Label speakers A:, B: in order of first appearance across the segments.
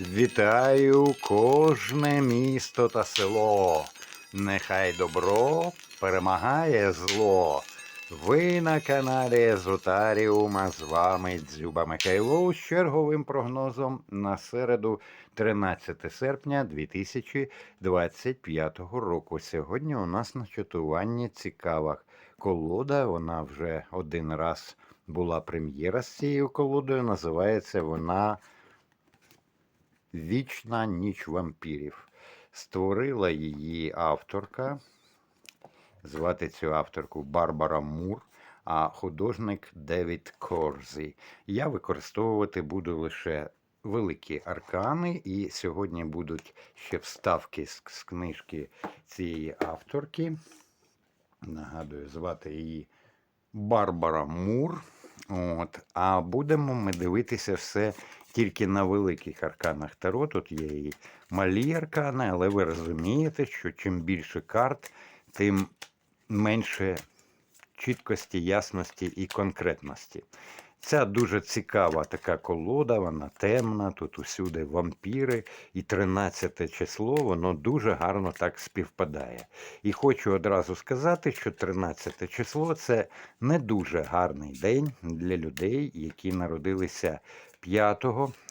A: Вітаю кожне місто та село. Нехай добро перемагає зло. Ви на каналі Езотаріума з вами Дзюба Михайло з черговим прогнозом на середу 13 серпня 2025 року. Сьогодні у нас на чатуванні цікава колода. Вона вже один раз була прем'єра з цією колодою. Називається вона Вічна ніч вампірів. Створила її авторка. Звати цю авторку Барбара Мур, а художник Девід Корзі. Я використовувати буду лише великі аркани, і сьогодні будуть ще вставки з, з книжки цієї авторки. Нагадую, звати її Барбара Мур. От. А будемо ми дивитися все тільки на великих арканах Таро. Тут є і малі аркани, але ви розумієте, що чим більше карт, тим менше чіткості, ясності і конкретності. Ця дуже цікава така колода, вона темна, тут усюди вампіри, і 13 число воно дуже гарно так співпадає. І хочу одразу сказати, що 13 число це не дуже гарний день для людей, які народилися 5,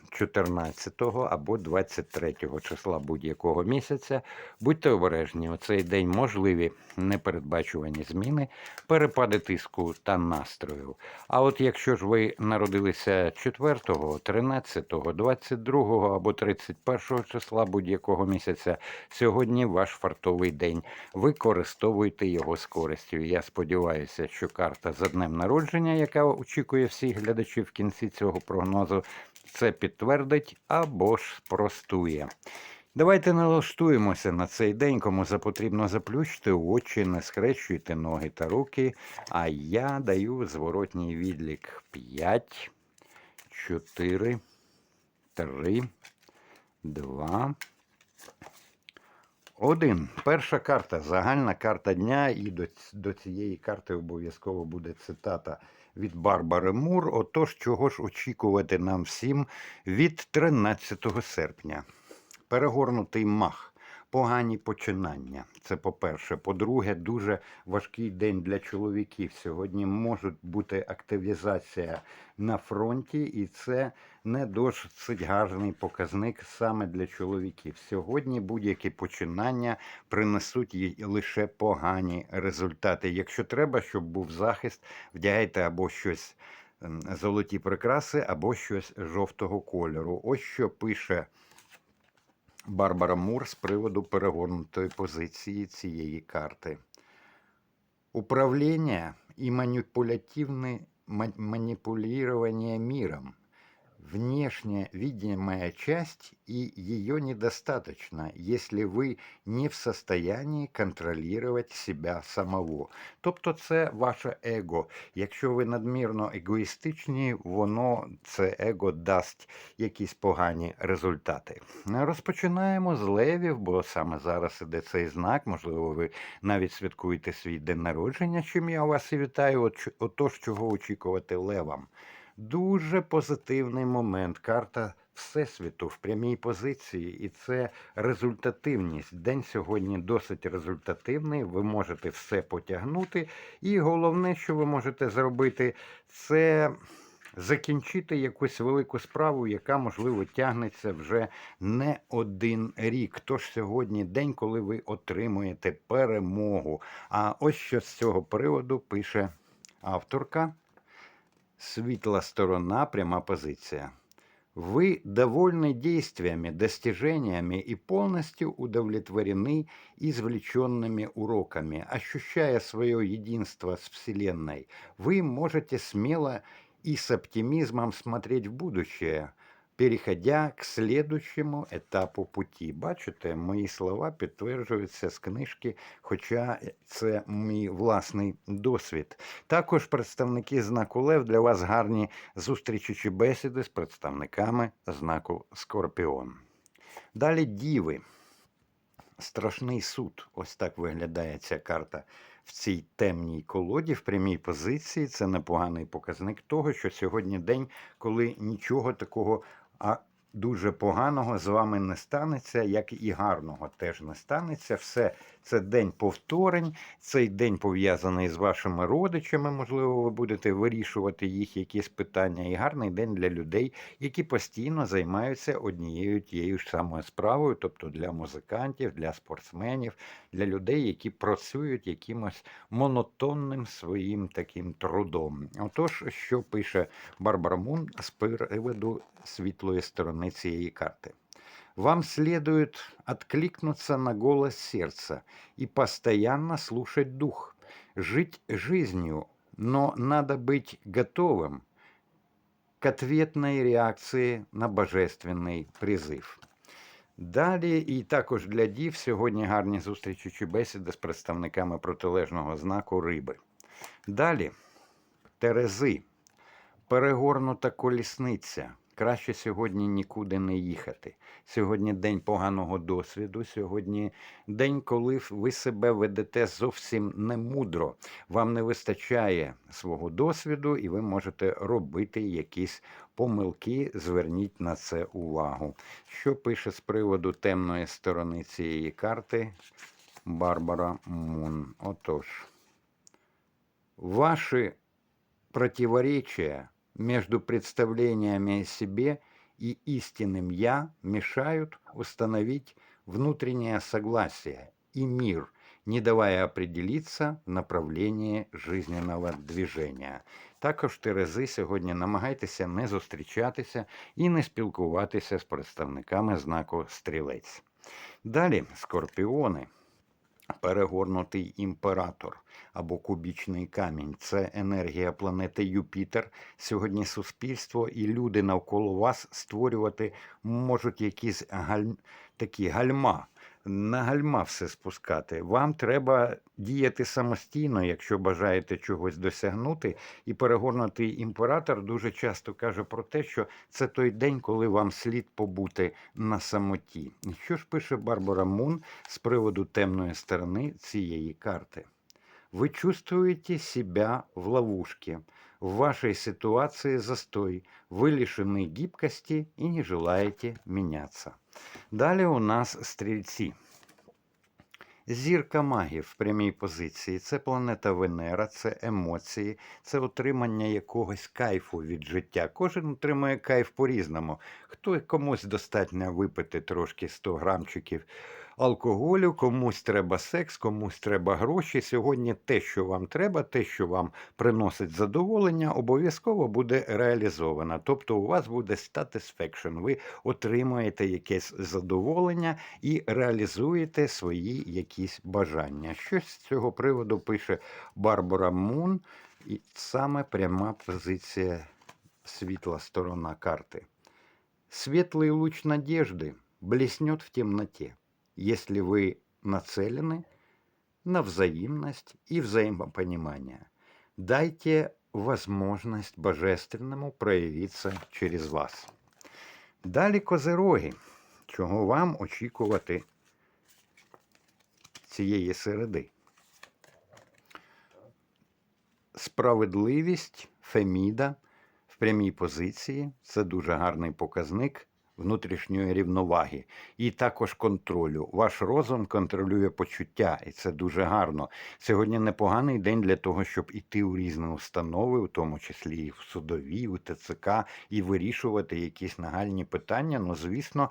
A: 14 або 23 числа будь-якого місяця. Будьте обережні, у цей день можливі непередбачувані зміни, перепади тиску та настрою. А от якщо ж ви народилися 4, 13, 22 або 31 числа будь-якого місяця, сьогодні ваш фартовий день. Використовуйте його з користю. Я сподіваюся, що карта за днем народження, яка очікує всіх глядачів в кінці цього прогнозу, це підтвердить або ж спростує. Давайте налаштуємося на цей день, кому запотрібно заплющити очі, не схрещуйте ноги та руки. А я даю зворотній відлік 5, 4, 3, 2, 1. Перша карта, загальна карта дня, і до цієї карти обов'язково буде цитата від Барбари Мур. Отож, чого ж очікувати нам всім від 13 серпня. Перегорнутий мах. Погані починання. Це по-перше. По-друге, дуже важкий день для чоловіків. Сьогодні може бути активізація на фронті, і це не досить гарний показник саме для чоловіків. Сьогодні будь-які починання принесуть їй лише погані результати. Якщо треба, щоб був захист, вдягайте або щось ем, золоті прикраси, або щось жовтого кольору. Ось що пише. Барбара Мур з приводу перегорнутої позиції цієї карти. Управління і маніпулятивне маніпулювання миром. Внешне видимая часть и ее недостаточно, если ви не в состоянии контролювати себя самого. Тобто це ваше его. Якщо ви надмірно егоїстичні, воно це его дасть якісь погані результати. Розпочинаємо з левів, бо саме зараз іде цей знак. Можливо, ви навіть святкуєте свій день народження, чим я вас і вітаю. От, отож, чого очікувати левам. Дуже позитивний момент. Карта Всесвіту в прямій позиції, і це результативність. День сьогодні досить результативний. Ви можете все потягнути. І головне, що ви можете зробити, це закінчити якусь велику справу, яка, можливо, тягнеться вже не один рік. Тож сьогодні день, коли ви отримуєте перемогу. А ось що з цього приводу пише авторка. Светлая сторона, пряма позиция. Вы довольны действиями, достижениями и полностью удовлетворены извлеченными уроками. Ощущая свое единство с Вселенной, вы можете смело и с оптимизмом смотреть в будущее, переходя к следующему етапу путі. Бачите, мої слова підтверджуються з книжки, хоча це мій власний досвід. Також представники знаку Лев для вас гарні зустрічі чи бесіди з представниками знаку Скорпіон. Далі діви. Страшний суд. Ось так виглядає ця карта в цій темній колоді, в прямій позиції. Це непоганий показник того, що сьогодні день, коли нічого такого а, дуже поганого з вами не станеться, як і гарного теж не станеться. Все це день повторень, цей день пов'язаний з вашими родичами. Можливо, ви будете вирішувати їх якісь питання. І гарний день для людей, які постійно займаються однією тією ж самою справою, тобто для музикантів, для спортсменів, для людей, які працюють якимось монотонним своїм таким трудом. Отож, що пише Барбара Мун з приводу світлої сторони цієї карти. Вам следует откликнуться на голос сердца и постоянно слушать дух, жить жизнью, но надо быть готовым к ответной реакції на божественний призив. Далі, і також для дів, сьогодні гарні зустрічі чи бесіди з представниками протилежного знаку риби. Далі, Терези, перегорнута колісниця. Краще сьогодні нікуди не їхати. Сьогодні день поганого досвіду. Сьогодні день, коли ви себе ведете зовсім не мудро. Вам не вистачає свого досвіду, і ви можете робити якісь помилки. Зверніть на це увагу. Що пише з приводу темної сторони цієї карти Барбара Мун? Отож, ваші противоречия между представлениями о себе и истинным «я» мешают установить внутреннее согласие и мир, не давая определиться в направлении жизненного движения. Також Терези сьогодні намагайтеся не зустрічатися і не спілкуватися з представниками знаку стрілець. Далі скорпіони. Перегорнутий імператор або кубічний камінь це енергія планети Юпітер. Сьогодні суспільство і люди навколо вас створювати можуть якісь галь... такі гальма. На гальма все спускати. Вам треба діяти самостійно, якщо бажаєте чогось досягнути. І перегорнутий імператор дуже часто каже про те, що це той день, коли вам слід побути на самоті. Що ж пише Барбара Мун з приводу темної сторони цієї карти? Вы чувствуете себя в ловушке. В вашей ситуации застой. Вы лишены гибкости и не желаете меняться. Далі у нас стрільці. Зірка магів в прямій позиції це планета Венера, це емоції, це отримання якогось кайфу від життя. Кожен отримує кайф по-різному. Хто комусь достатньо випити трошки 100 грамчиків алкоголю, комусь треба секс, комусь треба гроші. Сьогодні те, що вам треба, те, що вам приносить задоволення, обов'язково буде реалізовано. Тобто у вас буде satisfaction, ви отримуєте якесь задоволення і реалізуєте свої якісь бажання. Щось з цього приводу пише Барбара Мун, і саме пряма позиція світла сторона карти. Светлый луч надежды блеснет в темноте если вы нацелены на взаимность и взаимопонимание. Дайте возможность божественному проявитися через вас. Далі козироги, чого вам очікувати цієї середи. Справедливість Феміда в прямій позиції це дуже гарний показник внутрішньої рівноваги і також контролю. Ваш розум контролює почуття, і це дуже гарно. Сьогодні непоганий день для того, щоб іти у різні установи, у тому числі і в судові, у ТЦК, і вирішувати якісь нагальні питання. Ну, звісно.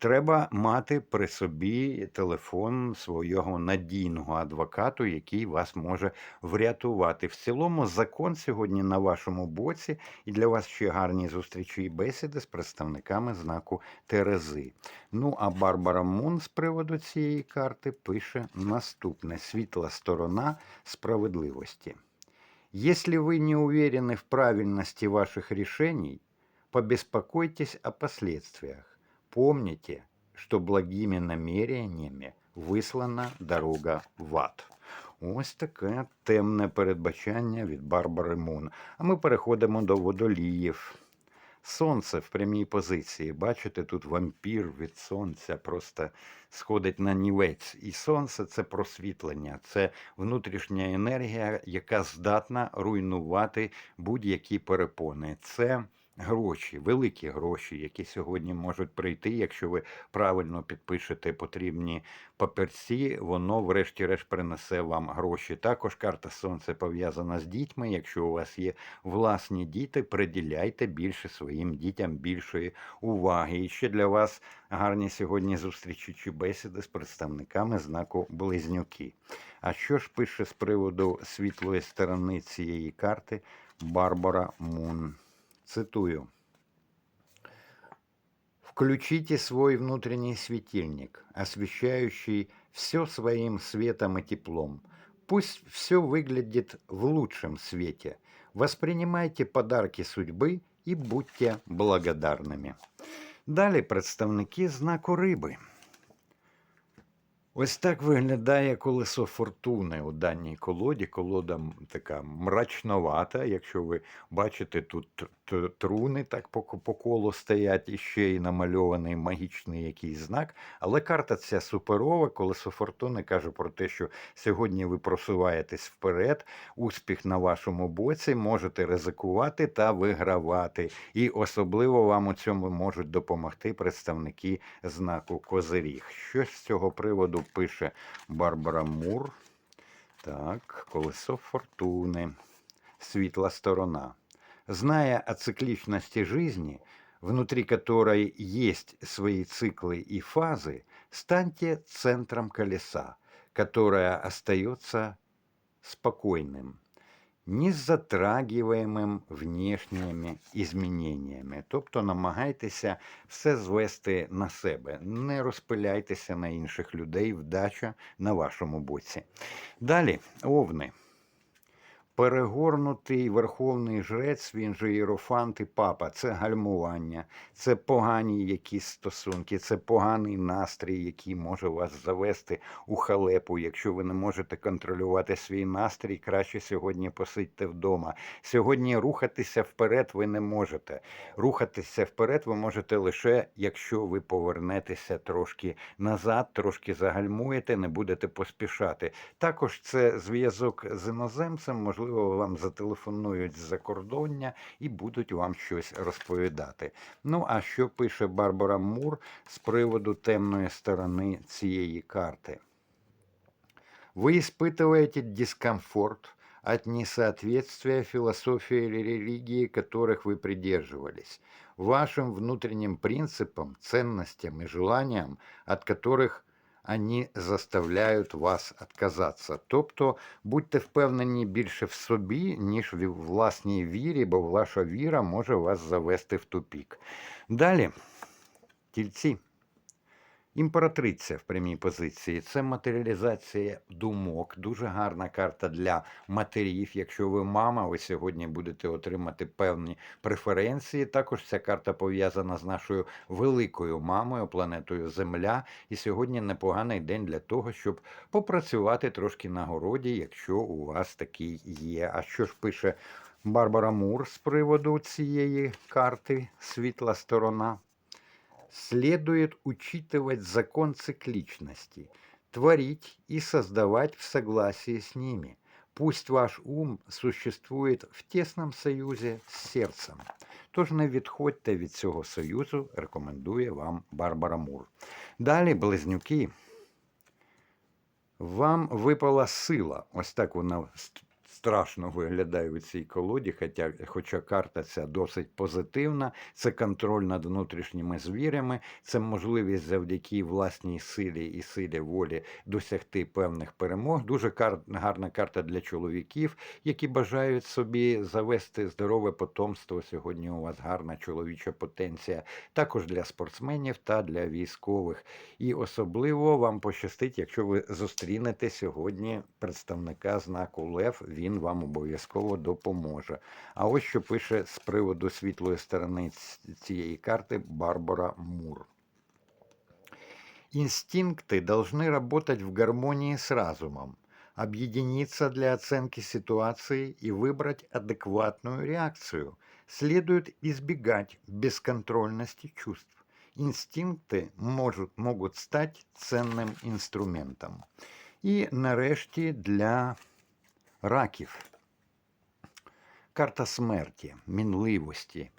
A: Треба мати при собі телефон свого надійного адвокату, який вас може врятувати. В цілому закон сьогодні на вашому боці, і для вас ще гарні зустрічі і бесіди з представниками знаку Терези. Ну а Барбара Мун з приводу цієї карти пише наступне: світла сторона справедливості. Если вы не уверены в правильности ваших решений, побеспокойтесь о последствиях. Помните, что благими намереннями вислана дорога в ад. Ось таке темне передбачання від Барбари Мун. А ми переходимо до водоліїв. Сонце в прямій позиції. Бачите, тут вампір від сонця просто сходить на нівець. І сонце це просвітлення, це внутрішня енергія, яка здатна руйнувати будь-які перепони. Це гроші, великі гроші, які сьогодні можуть прийти, якщо ви правильно підпишете потрібні папірці, воно, врешті-решт, принесе вам гроші. Також карта Сонце пов'язана з дітьми. Якщо у вас є власні діти, приділяйте більше своїм дітям більшої уваги. І ще для вас гарні сьогодні зустрічі чи бесіди з представниками знаку Близнюки. А що ж пише з приводу світлої сторони цієї карти Барбара Мун? Цитую. Включите свой внутренний светильник, освещающий все своим светом и теплом. Пусть все выглядит в лучшем свете. Воспринимайте подарки судьбы и будьте благодарными. Далі представники знаку риби. Ось так виглядає колесо фортуни у даній колоді. Колода така мрачновата. Якщо ви бачите, тут труни так по, колу стоять, і ще й намальований магічний якийсь знак. Але карта ця суперова, колесо фортуни каже про те, що сьогодні ви просуваєтесь вперед, успіх на вашому боці, можете ризикувати та вигравати. І особливо вам у цьому можуть допомогти представники знаку Козиріг. Що з цього приводу пише Барбара Мур? Так, колесо фортуни, світла сторона. Зная о цикличности жизни, внутри которой есть свои циклы и фазы, станьте центром колеса, которое остается спокойным, не затрагиваемым внешніми изменениями. Тобто намагайтеся все звести на себе, не розпиляйтеся на інших людей, вдача на вашому боці. Далі, овни. Перегорнутий верховний жрець, він же іерофант і папа. Це гальмування, це погані якісь стосунки, це поганий настрій, який може вас завести у халепу. Якщо ви не можете контролювати свій настрій, краще сьогодні посидьте вдома. Сьогодні рухатися вперед ви не можете. Рухатися вперед ви можете лише, якщо ви повернетеся трошки назад, трошки загальмуєте, не будете поспішати. Також це зв'язок з іноземцем, можливо, вам зателефонують з закордоння і будуть вам щось розповідати. Ну, а що пише Барбара Мур з приводу темної сторони цієї карти? Вы испытываете дискомфорт от несоответствия философии или религии, которых вы придерживались, вашим внутренним принципам, ценностям и желаниям, от которых они заставляють вас відказатися. Тобто будьте впевнені більше в собі, ніж в власній вірі, бо ваша віра може вас завести в тупік. Далі, тільці. Імператриця в прямій позиції це матеріалізація думок. Дуже гарна карта для матерів. Якщо ви мама, ви сьогодні будете отримати певні преференції. Також ця карта пов'язана з нашою великою мамою, планетою Земля. І сьогодні непоганий день для того, щоб попрацювати трошки на городі, якщо у вас такий є. А що ж пише Барбара Мур з приводу цієї карти Світла сторона? следует учитывать закон цикличности, творить и создавать в согласии с ними. Пусть ваш ум существует в тесном союзі з серцем. Тож не відходьте від цього союзу, рекомендує вам Барбара Мур. Далі, близнюки, вам випала сила. Ось так вона ст- страшно виглядає у цій колоді, хоча, хоча карта ця досить позитивна. Це контроль над внутрішніми звірями, це можливість завдяки власній силі і силі волі досягти певних перемог. Дуже кар... гарна карта для чоловіків, які бажають собі завести здорове потомство. Сьогодні у вас гарна чоловіча потенція, також для спортсменів та для військових. І особливо вам пощастить, якщо ви зустрінете сьогодні представника знаку Лев, він вам обов'язково допоможе. А ось що пише з приводу світлої сторони ц- цієї карти Барбара Мур. Инстинкты должны работать в гармонии с разумом, объединиться для оценки ситуации и выбрать адекватную реакцию. Следует избегать бесконтрольности чувств. Инстинкты можуть, можуть стати ценним інструментом. І нарешті для раків. Карта смерті, мінливості.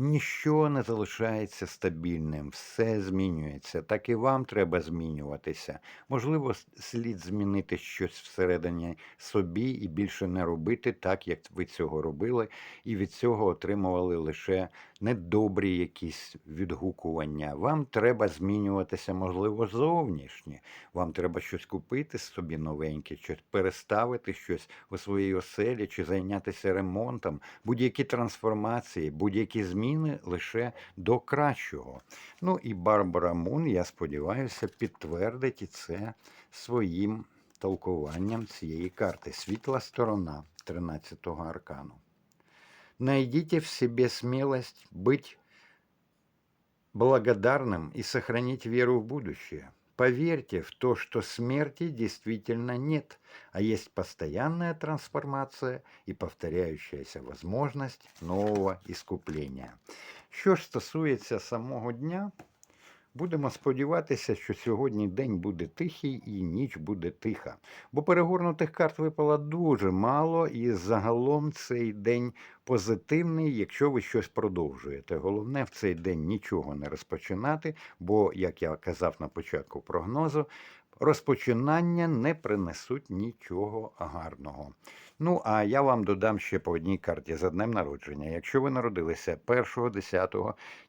A: Ніщо не залишається стабільним, все змінюється. Так і вам треба змінюватися. Можливо, слід змінити щось всередині собі і більше не робити так, як ви цього робили, і від цього отримували лише недобрі якісь відгукування. Вам треба змінюватися, можливо, зовнішнє. Вам треба щось купити собі новеньке, щось переставити щось у своїй оселі чи зайнятися ремонтом, будь-які трансформації, будь-які зміни лише до кращого. Ну і Барбара Мун, я сподіваюся, підтвердить і це своїм толкуванням цієї карти. Світла сторона 13-го аркану. Найдите в себе смелость быть благодарным и сохранить веру в будущее. Поверьте в то, что смерти действительно нет, а есть постоянная трансформация и повторяющаяся возможность нового искупления. Що ж стосується самого дня, будемо сподіватися, що сьогодні день буде тихий і ніч буде тиха. Бо перегорнутих карт випало дуже мало, і загалом цей день позитивний, якщо ви щось продовжуєте. Головне в цей день нічого не розпочинати, бо, як я казав на початку прогнозу, розпочинання не принесуть нічого гарного. Ну, а я вам додам ще по одній карті за днем народження. Якщо ви народилися 1, 10,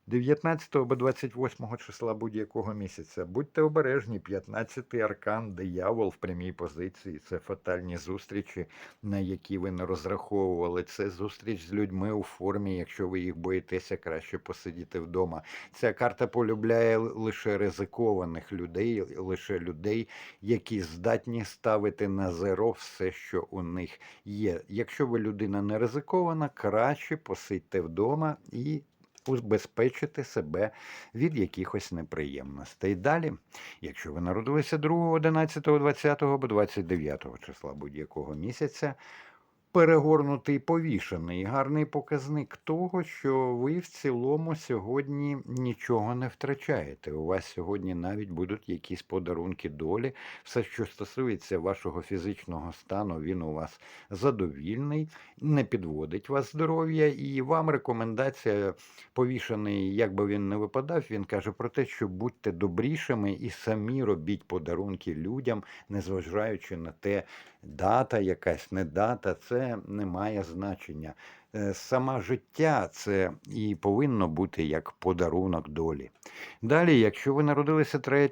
A: 19 або 28 числа будь-якого місяця, будьте обережні, 15-й аркан, диявол в прямій позиції, це фатальні зустрічі, на які ви не розраховували. Це зустріч з людьми у формі. Якщо ви їх боїтеся, краще посидіти вдома. Ця карта полюбляє лише ризикованих людей, лише людей, які здатні ставити на зеро все, що у них є. Якщо ви людина не ризикована, краще посидьте вдома і убезпечити себе від якихось неприємностей. Далі, якщо ви народилися 2, 11, 20 або 29 числа будь-якого місяця, перегорнутий повішений, гарний показник того, що ви в цілому сьогодні нічого не втрачаєте. У вас сьогодні навіть будуть якісь подарунки долі. Все, що стосується вашого фізичного стану, він у вас задовільний, не підводить вас здоров'я, і вам рекомендація повішений, як би він не випадав, він каже про те, що будьте добрішими і самі робіть подарунки людям, незважаючи на те, дата якась, не дата, це не має значення. Саме Сама життя це і повинно бути як подарунок долі. Далі, якщо ви народилися 3,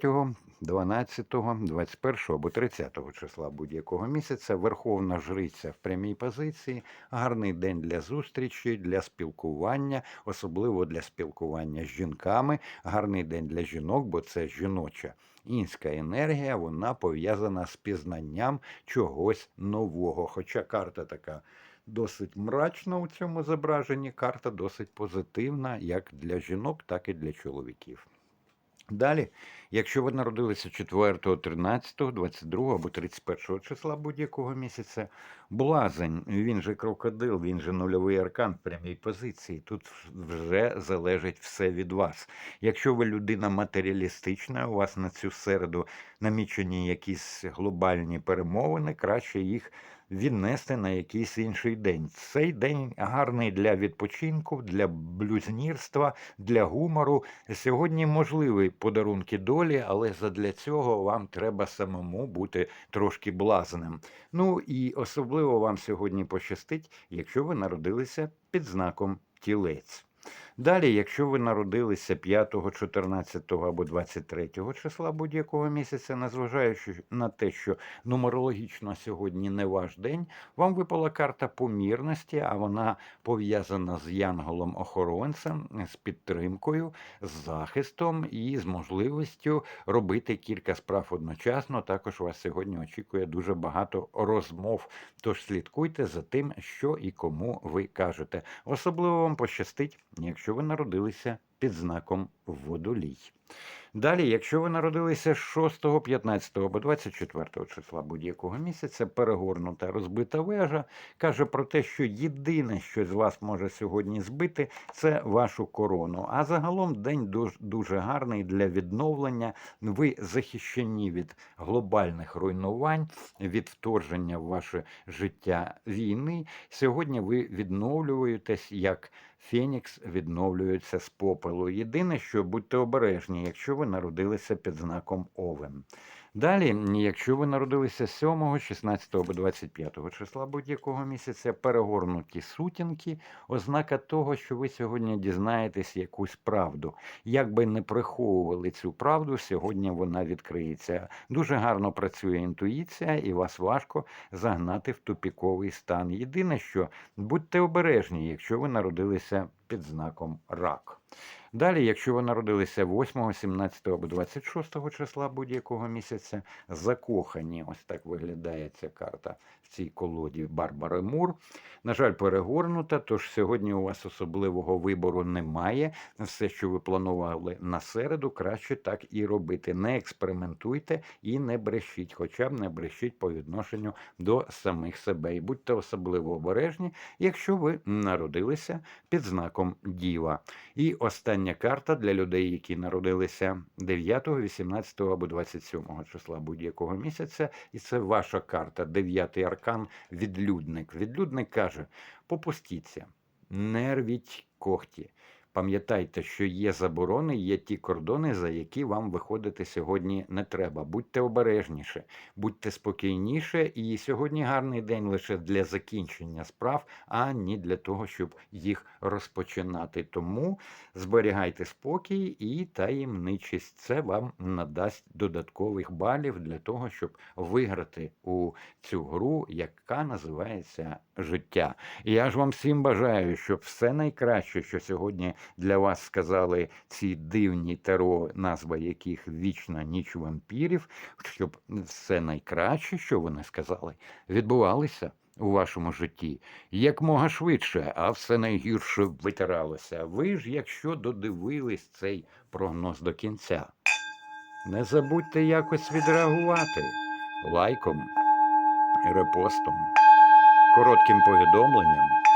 A: 12, 21 або 30 числа будь-якого місяця, Верховна Жриця в прямій позиції, гарний день для зустрічі, для спілкування, особливо для спілкування з жінками, гарний день для жінок, бо це жіноча. Інська енергія, вона пов'язана з пізнанням чогось нового. Хоча карта така досить мрачна у цьому зображенні, карта досить позитивна як для жінок, так і для чоловіків. Далі, якщо ви народилися 4, 13, 22 або 31 числа будь-якого місяця, блазень, він же крокодил, він же нульовий аркан в прямій позиції. Тут вже залежить все від вас. Якщо ви людина матеріалістична, у вас на цю середу намічені якісь глобальні перемовини, краще їх віднести на якийсь інший день. Цей день гарний для відпочинку, для блюзнірства, для гумору. Сьогодні можливі подарунки долі, але задля цього вам треба самому бути трошки блазним. Ну і особливо вам сьогодні пощастить, якщо ви народилися під знаком тілець. Далі, якщо ви народилися 5, 14 або 23 числа будь-якого місяця, незважаючи на те, що нумерологічно сьогодні не ваш день, вам випала карта помірності, а вона пов'язана з янголом-охоронцем, з підтримкою, з захистом і з можливістю робити кілька справ одночасно. Також вас сьогодні очікує дуже багато розмов. Тож слідкуйте за тим, що і кому ви кажете. Особливо вам пощастить, якщо ви народилися під знаком водолій. Далі, якщо ви народилися 6, 15 або 24 числа будь-якого місяця, перегорнута розбита вежа каже про те, що єдине, що з вас може сьогодні збити, це вашу корону. А загалом день дуже гарний для відновлення. Ви захищені від глобальних руйнувань, від вторження в ваше життя війни. Сьогодні ви відновлюєтесь як Фенікс відновлюється з попелу. Єдине, що будьте обережні, якщо ви народилися під знаком Овен. Далі, якщо ви народилися 7, 16 або 25 числа будь-якого місяця, перегорнуті сутінки, ознака того, що ви сьогодні дізнаєтесь якусь правду. Як би не приховували цю правду, сьогодні вона відкриється. Дуже гарно працює інтуїція, і вас важко загнати в тупіковий стан. Єдине, що будьте обережні, якщо ви народилися під знаком рак. Далі, якщо ви народилися 8, 17 або 26 числа будь-якого місяця, закохані, ось так виглядає ця карта цій колоді Барбари Мур. На жаль, перегорнута, тож сьогодні у вас особливого вибору немає. Все, що ви планували на середу, краще так і робити. Не експериментуйте і не брешіть, хоча б не брешіть по відношенню до самих себе. І будьте особливо обережні, якщо ви народилися під знаком Діва. І остання карта для людей, які народилися 9, 18 або 27 числа будь-якого місяця, і це ваша карта, дев'ятий аркан, відлюдник. Відлюдник каже: попустіться, не рвіть когті. Пам'ятайте, що є заборони, є ті кордони, за які вам виходити сьогодні не треба. Будьте обережніше, будьте спокійніше, і сьогодні гарний день лише для закінчення справ, а не для того, щоб їх розпочинати. Тому зберігайте спокій і таємничість. Це вам надасть додаткових балів для того, щоб виграти у цю гру, яка називається життя. Я ж вам всім бажаю, щоб все найкраще, що сьогодні для вас сказали ці дивні таро, назва яких вічна ніч вампірів, щоб все найкраще, що вони сказали, відбувалося у вашому житті якмога швидше, а все найгірше витиралося. Ви ж, якщо додивились цей прогноз до кінця, не забудьте якось відреагувати лайком, репостом, коротким повідомленням.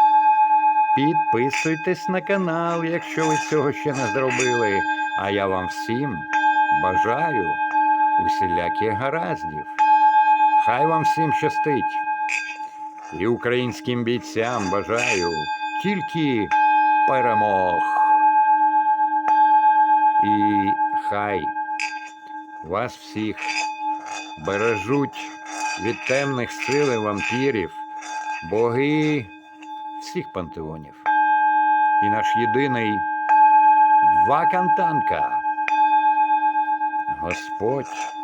A: Підписуйтесь на канал, якщо ви цього ще не зробили. А я вам всім бажаю усіляких гараздів. Хай вам всім щастить. І українським бійцям бажаю тільки перемог. І хай вас всіх бережуть від темних сил вампірів, боги всіх пантеонів. І наш єдиний Вакантанка. Господь.